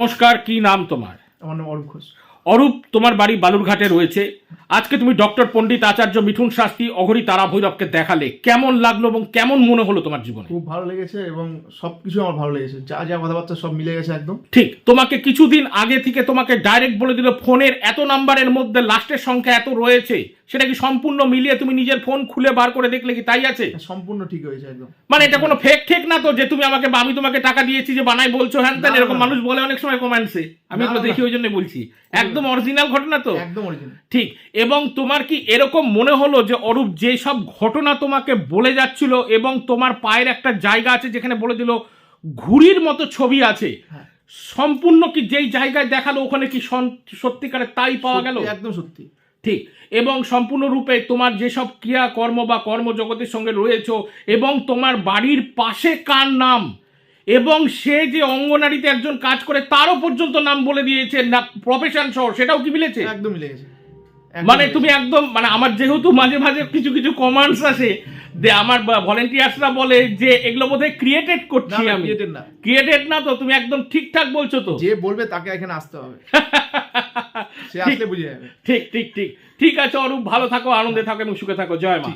নমস্কার কি নাম তোমার? আমার নাম অরূপ ঘোষ। অরূপ তোমার বাড়ি বালুরঘাটে রয়েছে। আজকে তুমি ডক্টর পণ্ডিত আচার্য মিঠুন শাস্তি অঘরী তারা ভৈরবকে দেখালে কেমন লাগল এবং কেমন মনে হলো তোমার জীবনে? খুব ভালো লেগেছে এবং সব কিছু আমার ভালো লেগেছে। যা যা কথাবার্তা সব মিলে গেছে একদম। ঠিক তোমাকে কিছুদিন আগে থেকে তোমাকে ডাইরেক্ট বলে দিল ফোনের এত নাম্বারের মধ্যে লাস্টের সংখ্যা এত রয়েছে। সেটা কি সম্পূর্ণ মিলিয়ে তুমি নিজের ফোন খুলে বার করে দেখলে কি তাই আছে? সম্পূর্ণ ঠিক হয়েছে একদম। মানে এটা কোনো ফেক ঠেক না তো যে তুমি আমাকে আমি তোমাকে টাকা দিয়েছি যে বানাই বলছো হ্যান ত্যান না, এরকম মানুষ বলে অনেক সময় কমেন্টসে আমি এগুলো দেখি ওই জন্য বলছি। একদম অরিজিনাল ঘটনা তো? একদম অরিজিনাল ঠিক। এবং তোমার কি এরকম মনে হলো যে অরূপ যে সব ঘটনা তোমাকে বলে যাচ্ছিল এবং তোমার পায়ের একটা জায়গা আছে যেখানে বলে দিল ঘুড়ির মতো ছবি আছে? হ্যাঁ। সম্পূর্ণ কি যেই জায়গায় দেখাল ওখানে কি সত্যিকারে তাই পাওয়া গেল? একদম সত্যি। ঠিক। এবং সম্পূর্ণরূপে তোমার যেসব ক্রিয়া কর্ম বা কর্মজগতের সঙ্গে রয়েছ এবং তোমার বাড়ির পাশে কার নাম? এবং সে যে অঙ্গনারীতে একজন কাজ করে তারও পর্যন্ত নাম বলে দিয়েছে না প্রফেশন সহ সেটাও কি মিলেছে? একদম মিলেছে। গেছে মানে তুমি একদম মানে আমার যেহেতু মাঝে মাঝে কিছু কিছু কমান্ডস আসে যে আমার ভলেন্টিয়ার্সরা বলে যে এগুলো বোধহয় ক্রিয়েটেড। করছি আমি created না ক্রিয়েটেড না তো তুমি একদম ঠিকঠাক বলছো তো যে বলবে তাকে এখানে আসতে হবে সে ঠিক। আসলে বুঝে যাবে ঠিক ঠিক ঠিক ঠিক আছে অরূপ ভালো থাকো আনন্দে থাকো এবং সুখে থাকো জয় মা।